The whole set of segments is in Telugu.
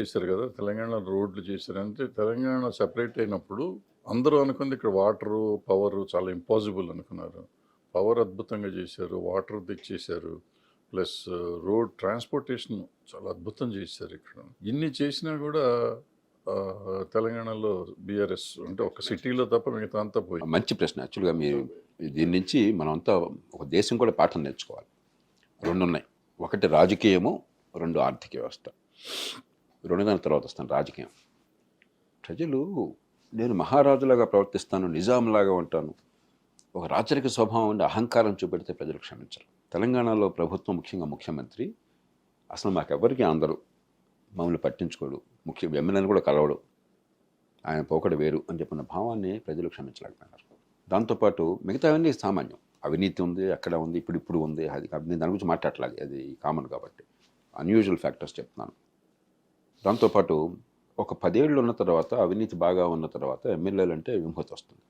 చేశారు కదా తెలంగాణ రోడ్లు చేశారు అంటే తెలంగాణ సెపరేట్ అయినప్పుడు అందరూ అనుకుంది ఇక్కడ వాటరు పవర్ చాలా ఇంపాసిబుల్ అనుకున్నారు. పవర్ అద్భుతంగా చేశారు వాటర్ తెచ్చేశారు ప్లస్ రోడ్ ట్రాన్స్పోర్టేషన్ చాలా అద్భుతం చేశారు ఇక్కడ. ఇన్ని చేసినా కూడా తెలంగాణలో బీఆర్ఎస్ అంటే ఒక సిటీలో తప్ప మిగతా అంతా పోయి మంచి ప్రశ్న. యాక్చువల్గా మీరు దీని నుంచి మనమంతా ఒక దేశం కూడా పాఠం నేర్చుకోవాలి. రెండు ఉన్నాయి ఒకటి రాజకీయము రెండు ఆర్థిక వ్యవస్థ. రెండు దాని తర్వాత వస్తాను రాజకీయం. ప్రజలు నేను మహారాజులాగా ప్రవర్తిస్తాను నిజాంలాగా ఉంటాను. ఒక రాచరిక స్వభావం ఉండి అహంకారం చూపెడితే ప్రజలు క్షమించరు. తెలంగాణలో ప్రభుత్వం ముఖ్యంగా ముఖ్యమంత్రి అసలు మాకెవ్వరికి అందరూ మమ్మల్ని పట్టించుకోడు. ముఖ్య ఎమ్మెల్యేని కూడా కలవడు. ఆయన పోకడ వేరు అని చెప్పిన భావాన్ని ప్రజలు క్షమించలేకపోయినారు. దాంతోపాటు మిగతావన్నీ సామాన్యం. అవినీతి ఉంది అక్కడ ఉంది ఇప్పుడు ఇప్పుడు ఉంది. అది దాని గురించి మాట్లాడలేదు అది కామన్ కాబట్టి. అన్యూజువల్ ఫ్యాక్టర్స్ చెప్తున్నాను. దాంతోపాటు ఒక పదేళ్ళు ఉన్న తర్వాత అవినీతి బాగా ఉన్న తర్వాత ఎమ్మెల్యేలు అంటే విముఖత వస్తుంది.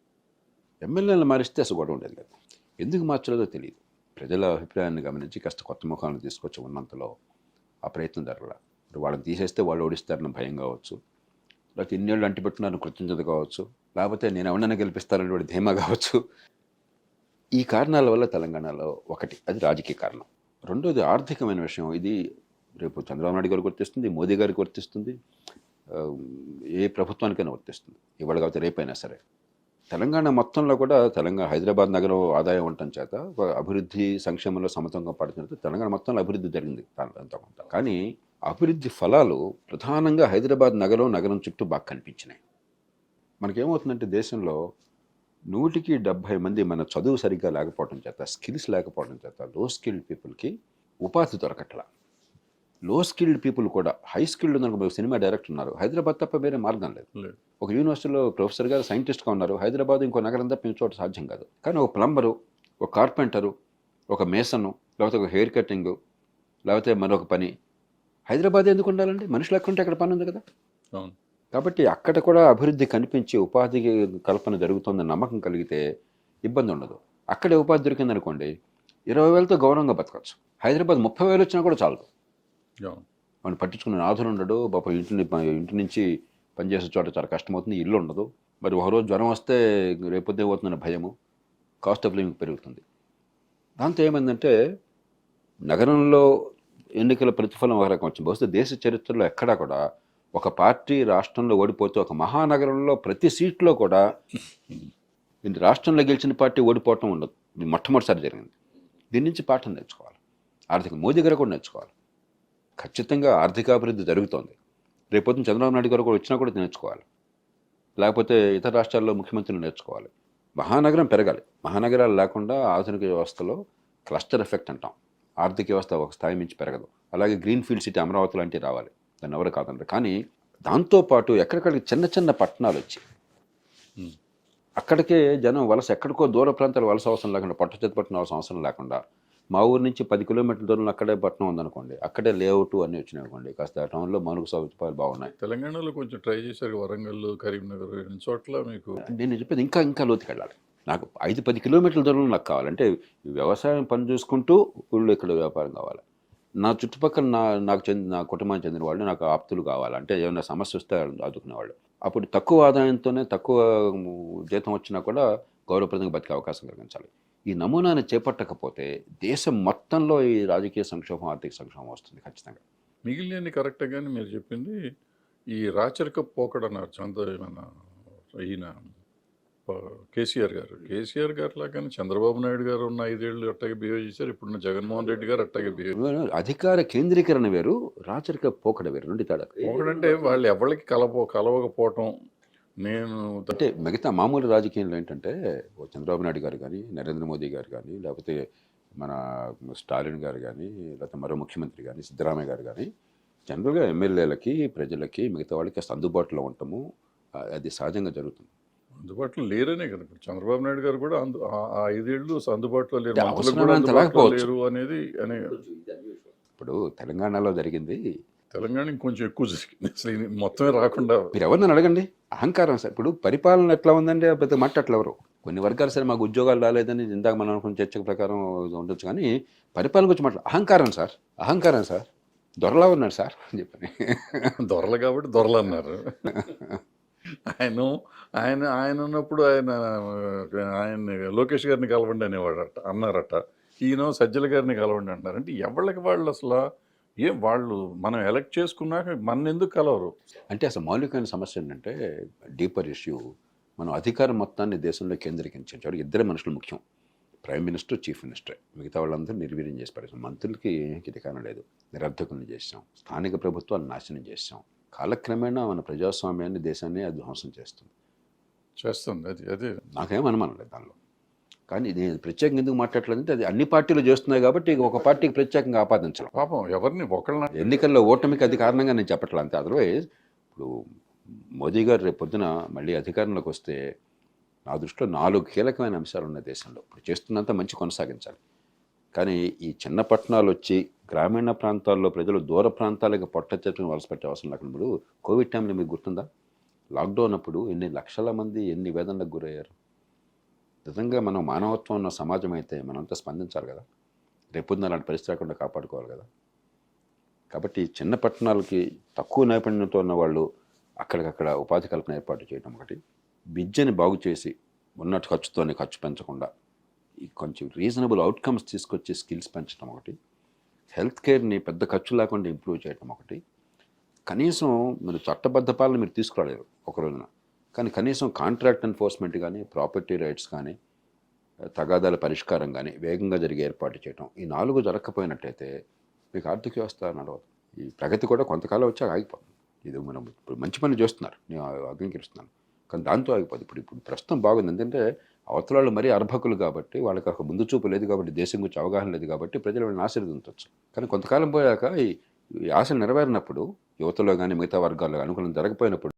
ఎమ్మెల్యేలు మారిస్తే అసలు గొడవ ఉండేది లేదు. ఎందుకు మార్చలేదో తెలియదు ప్రజల అభిప్రాయాన్ని గమనించి కాస్త కొత్త ముఖాలను తీసుకొచ్చి ఉన్నంతలో ఆ ప్రయత్నం జరగల. ఇప్పుడు వాళ్ళని తీసేస్తే వాళ్ళు ఓడిస్తారని భయం కావచ్చు. లేకపోతే ఇన్నేళ్ళు అంటిపెట్టున్నారని కృతజ్ఞత కావచ్చు. లేకపోతే నేను ఎవరినైనా గెలిపిస్తానని వాడి ధీమా కావచ్చు. ఈ కారణాల వల్ల తెలంగాణలో ఒకటి అది రాజకీయ కారణం. రెండోది ఆర్థికమైన విషయం. ఇది రేపు చంద్రబాబు నాయుడు గారికి వర్తిస్తుంది మోదీ గారికి వర్తిస్తుంది ఏ ప్రభుత్వానికైనా వర్తిస్తుంది. ఇవాళ కాకపోతే రేపైనా సరే. తెలంగాణ మొత్తంలో కూడా తెలంగాణ హైదరాబాద్ నగరం ఆదాయం ఉండటం చేత ఒక అభివృద్ధి సంక్షేమంలో సమతంగా పడుతున్నట్టు తెలంగాణ మొత్తంలో అభివృద్ధి జరిగింది దాంట్లో కొంత కానీ అభివృద్ధి ఫలాలు ప్రధానంగా హైదరాబాద్ నగరం నగరం చుట్టూ బాగా కనిపించినాయి. మనకేమవుతుందంటే దేశంలో నూటికి డెబ్భై మంది మన చదువు సరిగ్గా లేకపోవడం చేత స్కిల్స్ లేకపోవడం చేత లో స్కిల్డ్ పీపుల్కి ఉపాధి దొరకట్ల. లో స్కిల్డ్ పీపుల్ కూడా హై స్కిల్డ్ ఉన్న సినిమా డైరెక్టర్ ఉన్నారు. హైదరాబాద్ తప్ప వేరే మార్గం లేదు. ఒక యూనివర్సిటీలో ప్రొఫెసర్ గారు సైంటిస్ట్గా ఉన్నారు. హైదరాబాద్ ఇంకో నగరం తప్ప ఇంకో చోట సాధ్యం కాదు. కానీ ఒక ప్లంబరు ఒక కార్పెంటరు ఒక మేసను లేకపోతే ఒక హెయిర్ కటింగ్ లేకపోతే మరొక పని. హైదరాబాద్ ఎందుకు ఉండాలండి? మనుషులు ఎక్కడ ఉంటే అక్కడ పని ఉంది కదా. కాబట్టి అక్కడ కూడా అభివృద్ధి కనిపించి ఉపాధి కల్పన జరుగుతుందని నమ్మకం కలిగితే ఇబ్బంది ఉండదు. అక్కడే ఉపాధి దొరికింది అనుకోండి ఇరవై వేలతో గౌరవంగా బతకచ్చు హైదరాబాద్ ముప్పై వేలు వచ్చినా కూడా చాలదు. వాడిని పట్టించుకునే నాథులు ఉండడు పాప ఇంటిని ఇంటి నుంచి పనిచేసే చోట చాలా కష్టమవుతుంది ఇల్లు ఉండదు. మరి ఒకరోజు జ్వరం వస్తే రేపొద్దే పోతుందన్న భయము. కాస్ట్ ఆఫ్ లివింగ్ పెరుగుతుంది. దాంతో ఏమైందంటే నగరంలో ఎన్నికల ప్రతిఫలం ఒక రకం వచ్చింది. బహుశా దేశ చరిత్రలో ఎక్కడా కూడా ఒక పార్టీ రాష్ట్రంలో ఓడిపోతే ఒక మహానగరంలో ప్రతి సీట్లో కూడా ఇది రాష్ట్రంలో గెలిచిన పార్టీ ఓడిపోవటం ఉండదు. మొట్టమొదటిసారి జరిగింది. దీని నుంచి పాఠం నేర్చుకోవాలి. ఆర్థిక మోదీ గారు కూడా నేర్చుకోవాలి. ఖచ్చితంగా ఆర్థికాభివృద్ధి జరుగుతోంది. రేపొద్దున చంద్రబాబు నాయుడు గారు కూడా వచ్చినా కూడా నేర్చుకోవాలి. లేకపోతే ఇతర రాష్ట్రాల్లో ముఖ్యమంత్రులు నేర్చుకోవాలి. మహానగరం పెరగాలి. మహానగరాలు లేకుండా ఆధునిక వ్యవస్థలో క్లస్టర్ ఎఫెక్ట్ అంటాం. ఆర్థిక వ్యవస్థ ఒక స్థాయి మించి పెరగదు. అలాగే గ్రీన్ ఫీల్డ్ సిటీ అమరావతి లాంటివి రావాలి. దాన్ని ఎవరు కాదంటారు. కానీ దాంతోపాటు ఎక్కడికక్కడికి చిన్న చిన్న పట్టణాలు వచ్చి. అక్కడికే జనం వలస ఎక్కడికో దూర ప్రాంతాలు వలస అవసరం లేకుండా పట్టచేతి పట్టణం అవసరం లేకుండా మా ఊరు నుంచి పది కిలోమీటర్ల దూరంలో అక్కడే పట్టణం ఉందనుకోండి అక్కడే లేఅవుట్ అన్నీ వచ్చినాయి అనుకోండి కాస్త టౌన్లో మనుగు సౌకర్యాలు బాగున్నాయి. తెలంగాణలో కొంచెం ట్రై చేశారు వరంగల్ కరీంనగర్ చోట్ల మీకు నేను చెప్పేది ఇంకా ఇంకా లోతుకి వెళ్ళాలి. నాకు ఐదు పది కిలోమీటర్ల దూరంలో నాకు కావాలంటే వ్యవసాయం పని చూసుకుంటూ ఊళ్ళో ఇక్కడ వ్యాపారం కావాలి. నా చుట్టుపక్కల నా నాకు చెందిన నా కుటుంబానికి చెందిన వాళ్ళు నాకు ఆప్తులు కావాలి. అంటే ఏమైనా సమస్య వస్తే ఆదుకునేవాళ్ళు అప్పుడు తక్కువ ఆదాయంతోనే తక్కువ జీతం వచ్చినా కూడా గౌరవప్రదంగా బతికే అవకాశం కలిగించాలి ఈ నమూనాను చేపట్టకపోతే దేశం మొత్తంలో ఈ రాజకీయ సంక్షోభం ఆర్థిక సంక్షోభం వస్తుంది ఖచ్చితంగా. మిగిలినవి కరెక్టే కానీ మీరు చెప్పింది ఈ రాచరిక పోకడ అన్నారు. చంద్ర మన ఈయన కేసీఆర్ గారు. కేసీఆర్ గారు లాగానే చంద్రబాబు నాయుడు గారు ఉన్న ఐదేళ్ళు అట్టాగే బిహేవ్ చేశారు. ఇప్పుడున్న జగన్మోహన్ రెడ్డి గారు అట్టాగే బిహేవ్ అధికార కేంద్రీకరణ వేరు రాచరిక పోకడ వేరు నుండి తేడా ఒకడంటే వాళ్ళు ఎవరికి కలపో కలవకపోవటం నేను అంటే మిగతా మామూలు రాజకీయంలో ఏంటంటే ఓ చంద్రబాబు నాయుడు గారు కానీ నరేంద్ర మోదీ గారు కానీ లేకపోతే మన స్టాలిన్ గారు కానీ లేకపోతే మరో ముఖ్యమంత్రి కానీ సిద్ధరామయ్య గారు కానీ జనరల్గా ఎమ్మెల్యేలకి ప్రజలకి మిగతా వాళ్ళకి కాస్త అందుబాటులో ఉండటము ఆ, అది సహజంగా జరుగుతుంది. అందుబాటులో లేరనే కదా. ఇప్పుడు చంద్రబాబు నాయుడు గారు కూడా అందు ఆ ఐదేళ్ళు అందుబాటులో లేరు. కూడా అందుబాటులో. లేరు అనేది అనే ఇప్పుడు తెలంగాణలో జరిగింది తెలంగాణ ఇంకొంచెం ఎక్కువ జరిగింది. అసలు మొత్తమే రాకుండా మీరు ఎవరిని అడగండి. అహంకారం సార్. ఇప్పుడు పరిపాలన ఎట్లా ఉందంటే పెద్ద మాట అట్లా ఎవరు? కొన్ని వర్గాలు సరే మాకు ఉద్యోగాలు రాలేదని ఇందాక మనం అనుకున్న చర్చ ప్రకారం ఉండొచ్చు కానీ పరిపాలన గురించి మాట్లా అహంకారం సార్. అహంకారం సార్. దొరలా ఉన్నాడు సార్ అని చెప్పని. దొరలు కాబట్టి దొరలు అన్నారు. ఆయన ఆయన ఆయన ఉన్నప్పుడు ఆయన ఆయన లోకేష్ గారిని కలవండి అనేవాడట అన్నారట. ఈయన సజ్జల గారిని కలవండి అంటున్నారు. అంటే ఎవళ్ళకి వాళ్ళు అసలు ఏం వాళ్ళు మనం ఎలక్ట్ చేసుకున్నాక మన ఎందుకు కలవరు? అంటే అసలు మౌలికమైన సమస్య ఏంటంటే డీపర్ ఇష్యూ మనం అధికారం మొత్తాన్ని దేశంలో కేంద్రీకరించారు. ఇద్దరే మనుషులు ముఖ్యం. ప్రైమ్ మినిస్టర్ చీఫ్ మినిస్టర్ మిగతా వాళ్ళందరూ నిర్వీర్యం చేసి పడేసాం మంత్రులకి అధికారం లేదు. నిరర్ధకులను చేసాం స్థానిక ప్రభుత్వాలు నాశనం చేసాం కాలక్రమేణా మన ప్రజాస్వామ్యాన్ని దేశాన్ని అది ధ్వంసం చేస్తుంది. చేస్తుంది. అది అదే. నాకేం అనుమానం లేదు దానిలో. కానీ నేను ప్రత్యేకంగా ఎందుకు మాట్లాడలేదంటే అది అన్ని పార్టీలు చేస్తున్నాయి కాబట్టి ఒక పార్టీకి ప్రత్యేకంగా ఆపాదించడం. పాపం ఎవరిని ఒకళ్ళ ఎన్నికల్లో ఓటమికి అది కారణంగా నేను చెప్పట్లేదు అంతే. అదర్వైజ్ ఇప్పుడు మోదీ గారు రేపు పొద్దున మళ్ళీ అధికారంలోకి వస్తే నా దృష్టిలో నాలుగు కీలకమైన అంశాలు ఉన్నాయి దేశంలో. ఇప్పుడు చేస్తున్నంత మంచి కొనసాగించాలి. కానీ ఈ చిన్న పట్టణాలు వచ్చి గ్రామీణ ప్రాంతాల్లో ప్రజలు దూర ప్రాంతాలకు పొట్ట చెట్టును వలస పెట్టే అవసరం లేకుండా కోవిడ్ టైంలో మీకు గుర్తుందా? లాక్డౌన్ అప్పుడు ఎన్ని లక్షల మంది ఎన్ని వేదనలకు గురయ్యారు? నిజంగా మనం మానవత్వం ఉన్న సమాజం అయితే మనంతా స్పందించాలి కదా. రేపొద్దున అలాంటి పరిస్థితి రాకుండా కాపాడుకోవాలి కదా. కాబట్టి చిన్న పట్టణాలకి తక్కువ నైపుణ్యంతో ఉన్న వాళ్ళు అక్కడికక్కడ ఉపాధి కల్పన ఏర్పాటు చేయడం ఒకటి. విద్యని బాగు చేసి ఉన్నట్టు ఖర్చుతోనే ఖర్చు పెంచకుండా కొంచెం రీజనబుల్ అవుట్కమ్స్ తీసుకొచ్చి స్కిల్స్ పెంచడం ఒకటి. హెల్త్ కేర్ని పెద్ద ఖర్చు లేకుండా ఇంప్రూవ్ చేయడం ఒకటి. కనీసం మీరు చట్టబద్ధ పాలన మీరు తీసుకురాలేరు ఒక రోజున. కానీ కనీసం కాంట్రాక్ట్ ఎన్ఫోర్స్మెంట్ కానీ ప్రాపర్టీ రైట్స్ కానీ తగాదాల పరిష్కారం కానీ వేగంగా జరిగే ఏర్పాటు చేయడం ఈ నాలుగు జరగకపోయినట్టయితే మీకు ఆర్థిక వ్యవస్థ నడవదు. ఈ ప్రగతి కూడా కొంతకాలం వచ్చాక ఆగిపోతుంది. ఇది మనం ఇప్పుడు మంచి పని చేస్తున్నారు. నేను అంగీకరిస్తున్నాను కానీ దాంతో ఆగిపోదు. ఇప్పుడు ఇప్పుడు ప్రస్తుతం బాగుంది. ఎందుకంటే అవతలాళ్ళు మరీ అర్భకులు కాబట్టి వాళ్ళకి ఒక ముందు చూపు లేదు కాబట్టి దేశం గురించి అవగాహన లేదు కాబట్టి ప్రజలు వాళ్ళని ఆశీర్వదించవచ్చు. కానీ కొంతకాలం పోయాక ఈ ఈ ఆశలు నెరవేరినప్పుడు యువతలో కానీ మిగతా వర్గాల్లో అనుకూలం జరగపోయినప్పుడు